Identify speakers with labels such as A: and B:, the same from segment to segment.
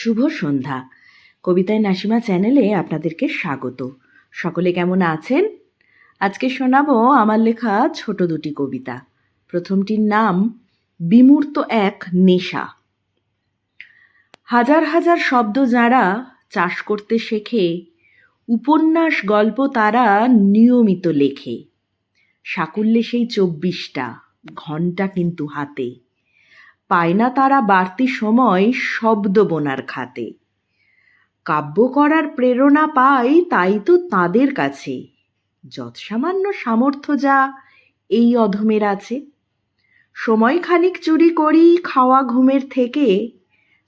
A: শুভ সন্ধ্যা। কবিতায় নাসিমা চ্যানেলে আপনাদেরকে স্বাগত। সকলে কেমন আছেন? আজকে শোনাবো আমার লেখা ছোট দুটি কবিতা। প্রথমটির নাম, বিমূর্ত এক নেশা। হাজার হাজার শব্দ যারা চাষ করতে শেখে, উপন্যাস, গল্প তারা নিয়মিত লেখে। সাকুল্যে সেই চব্বিশটা, ঘণ্টা কিন্তু হাতে। পায় না তারা বাড়তি সময় শব্দ বোনার খাতে। কাব্য করার প্রেরণা পায় তাই তো তাদের কাছে। যৎসামান্য সামর্থ্য যা এই অধমের আছে। সময় খানিক চুরি করি খাওয়া ঘুমের থেকে,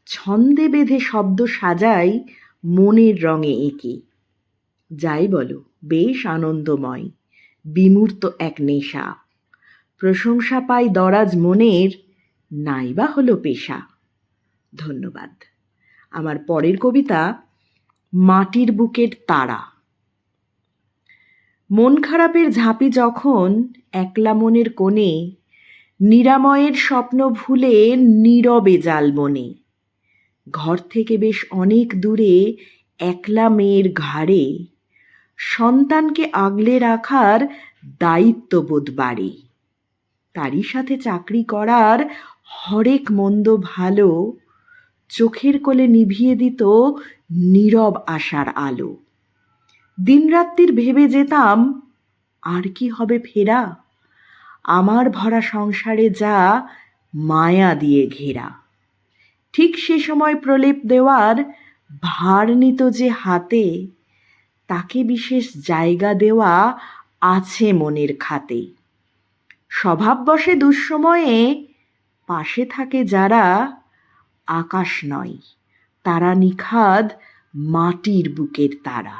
A: ছন্দে বেঁধে শব্দ সাজাই মনের রঙে এঁকে। যাই বলো, বেশ আনন্দময়, বিমূর্ত এক নেশা। প্রশংসা পাই দরাজ মনের নাইবা হলো পেশা। ধন্যবাদ। আমার পরের কবিতা, মাটির বুকের তারা। মন খারাপের ঝাঁপি যখন একলা মনের কোণে, নিরাময়ের স্বপ্ন ভুলে নীরবে জাল বনে। ঘর থেকে বেশ অনেক দূরে একলা মেয়ের ঘাড়ে, সন্তানকে আগলে রাখার দায়িত্ববোধ বাড়ে। তারই সাথে চাকরি করার হরেক মন্দ ভালো চোখের কোলে নিভিয়ে দিত নীরব আশার আলো। দিনরাত্রির ভেবে যেতাম, আর কি হবে ফেরা? আমার ভরা সংসারে যা মায়া দিয়ে ঘেরা। ঠিক সে সময় প্রলেপ দেওয়ার ভার নিত যে হাতে, তাকে বিশেষ জায়গা দেওয়া আছে মনের খাতে। স্বভাব স্বভাববশে দুঃসময়ে পাশে থাকে যারা আকাশ নয়, তারা নিখাদ মাটির বুকের তারা।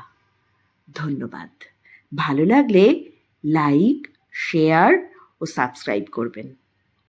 A: ধন্যবাদ। ভালো লাগলে লাইক শেয়ার ও সাবস্ক্রাইব করবেন।